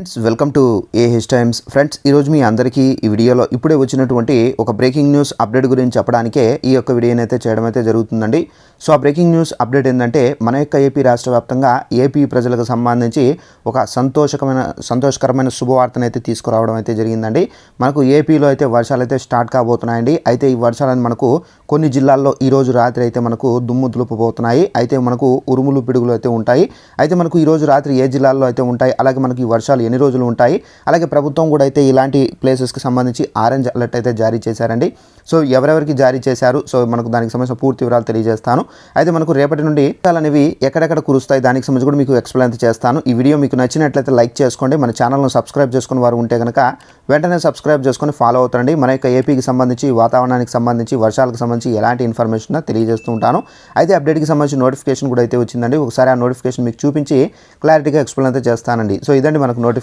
Friends welcome to AH times friends ఈరోజు మీ అందరికీ ఈ వీడియోలో ఇప్పుడే వచ్చినటువంటి ఒక బ్రేకింగ్ న్యూస్ అప్డేట్ గురించి చెప్పడానికే ఈ యొక్క వీడియోని అయితే చేయడం అయితే జరుగుతుందండి. సో ఆ బ్రేకింగ్ న్యూస్ అప్డేట్ ఏంటంటే మన యొక్క ఏపీ రాష్ట్ర వ్యాప్తంగా ఏపీ ప్రజలకు సంబంధించి ఒక సంతోషకమైన సంతోషకరమైన శుభవార్తను అయితే తీసుకురావడం అయితే జరిగిందండి. మనకు ఏపీలో అయితే వర్షాలు అయితే స్టార్ట్ కాబోతున్నాయండి. అయితే ఈ వర్షాలను మనకు కొన్ని జిల్లాల్లో ఈ రోజు రాత్రి అయితే మనకు దుమ్ము దులుపుపోతున్నాయి అయితే మనకు ఉరుములు పిడుగులు అయితే ఉంటాయి. అయితే మనకు ఈ రోజు రాత్రి ఏ జిల్లాల్లో అయితే ఉంటాయి? అలాగే మనకు ఈ వర్షాలు ఎన్ని రోజులు ఉంటాయి? అలాగే ప్రభుత్వం కూడా అయితే ఇలాంటి ప్లేసెస్కి సంబంధించి ఆరెంజ్ అలర్ట్ అయితే జారీ చేశారండి. సో ఎవరెవరికి జారీ చేశారు? సో మనకు దానికి సంబంధించిన పూర్తి వివరాలు తెలియజేస్తాను. అయితే మనకు రేపటి నుండి అనేవి ఎక్కడెక్కడ కురుస్తాయి? దానికి సంబంధించి కూడా మీకు ఎక్స్ప్లెయిన్ చేస్తాను. ఈ వీడియో మీకు నచ్చినట్లయితే లైక్ చేసుకోండి. మన ఛానల్ను సబ్స్క్రైబ్ చేసుకుని వారు ఉంటే కనుక వెంటనే సబ్స్క్రైబ్ చేసుకొని ఫాలో అవుతారండి మన యొక్క ఏపీకి సంబంధించి వాతావరణానికి సంబంధించి వర్షాలకు సంబంధించి ఎలాంటి ఇన్ఫర్మేషన్ తెలియజేస్తూ ఉంటాను. అయితే అప్డేట్కి సంబంధించి నోటిఫికేషన్ కూడా అయితే వచ్చిందండి. ఒకసారి ఆ నోటిఫికేషన్ మీకు చూపించి క్లారిటీగా ఎక్స్ప్లెయిన్ అయితే చేస్తానండి. సో ఇదండి మనకు నోటిఫికేషను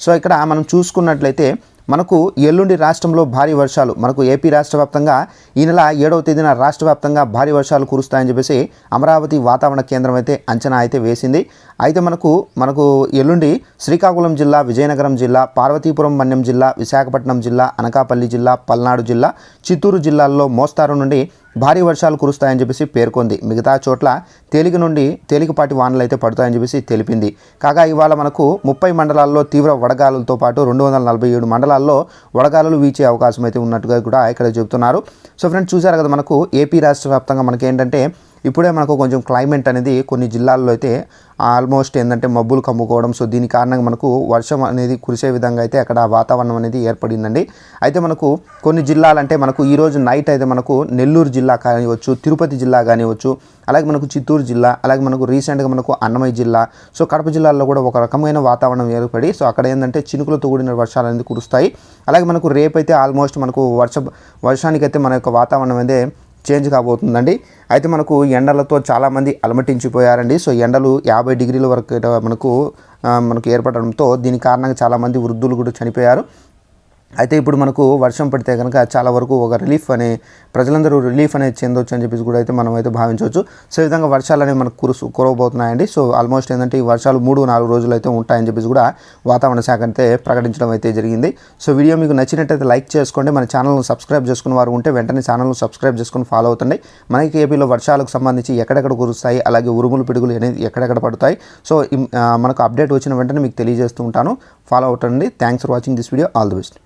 సో ఇక్కడ మనం చూసుకున్నట్లయితే మనకు ఎల్లుండి రాష్ట్రంలో భారీ వర్షాలు మనకు ఏపీ రాష్ట్ర వ్యాప్తంగా ఈ నెల ఏడవ తేదీన రాష్ట్ర వ్యాప్తంగా భారీ వర్షాలు కురుస్తాయని చెప్పేసి అమరావతి వాతావరణ కేంద్రం అయితే అంచనా అయితే వేసింది. అయితే మనకు మనకు ఎల్లుండి శ్రీకాకుళం జిల్లా విజయనగరం జిల్లా పార్వతీపురం మన్యం జిల్లా విశాఖపట్నం జిల్లా అనకాపల్లి జిల్లా పల్నాడు జిల్లా చిత్తూరు జిల్లాల్లో మోస్తారు నుండి భారీ వర్షాలు కురుస్తాయని చెప్పేసి పేర్కొంది. మిగతా చోట్ల తేలిక నుండి తేలికపాటి వానలు అయితే పడతాయని చెప్పేసి తెలిపింది. కాగా ఇవాళ మనకు ముప్పై మండలాల్లో తీవ్ర వడగాలులతో పాటు రెండు వందల నలభై ఏడు మండలాల్లో వడగాలులు వీచే అవకాశం అయితే ఉన్నట్టుగా కూడా ఇక్కడ చెబుతున్నారు. సో ఫ్రెండ్స్ చూసారు కదా మనకు ఏపీ రాష్ట్ర వ్యాప్తంగా మనకి ఏంటంటే ఇప్పుడే మనకు కొంచెం క్లైమేట్ అనేది కొన్ని జిల్లాల్లో అయితే ఆల్మోస్ట్ ఏంటంటే మబ్బులు కమ్ముకోవడం సో దీని కారణంగా మనకు వర్షం అనేది కురిసే విధంగా అయితే అక్కడ వాతావరణం అనేది ఏర్పడిందండి. అయితే మనకు కొన్ని జిల్లాలంటే మనకు ఈరోజు నైట్ అయితే మనకు నెల్లూరు జిల్లా కానివచ్చు తిరుపతి జిల్లా కానివచ్చు అలాగే మనకు చిత్తూరు జిల్లా అలాగే మనకు రీసెంట్గా మనకు అన్నమయ్య జిల్లా సో కడప జిల్లాలో కూడా ఒక రకమైన వాతావరణం ఏర్పడి సో అక్కడ ఏంటంటే చినుకులతో కూడిన వర్షాలు అనేది కురుస్తాయి. అలాగే మనకు రేపైతే ఆల్మోస్ట్ మనకు వర్ష వర్షానికైతే మన యొక్క వాతావరణం అయితే చేంజ్ కాబోతుందండి. అయితే మనకు ఎండలతో చాలామంది అలమటించిపోయారండి. సో ఎండలు యాభై డిగ్రీల వరకు మనకు మనకు ఏర్పడడంతో దీని కారణంగా చాలామంది వృద్ధులు కూడా చనిపోయారు. అయితే ఇప్పుడు మనకు వర్షం పడితే కనుక చాలా వరకు ఒక రిలీఫ్ అనే ప్రజలందరూ రిలీఫ్ అనేది చెందొచ్చు అని చెప్పేసి కూడా అయితే మనం అయితే భావించవచ్చు. సో ఈ విధంగా వర్షాలు అనేవి మనకు కురుసు కురవబోతున్నాయండి. సో ఆల్మోస్ట్ ఏంటంటే ఈ వర్షాలు మూడు నాలుగు రోజులు అయితే ఉంటాయని చెప్పేసి కూడా వాతావరణ శాఖ అయితే ప్రకటించడం అయితే జరిగింది. సో వీడియో మీకు నచ్చినట్టయితే లైక్ చేసుకోండి. మన ఛానల్ను సబ్స్క్రైబ్ చేసుకున్న వారు ఉంటే వెంటనే ఛానల్ను సబ్స్క్రైబ్ చేసుకుని ఫాలో అవుతుంది మనకి ఏపీలో వర్షాలకు సంబంధించి ఎక్కడెక్కడ కురుస్తాయి అలాగే ఉరుములు పిడుగులు అనేది ఎక్కడెక్కడ పడతాయి. సో మనకు అప్డేట్ వచ్చిన వెంటనే మీకు తెలియజేస్తూ ఉంటాను. Follow అవుతండి. Thanks for watching this video all the best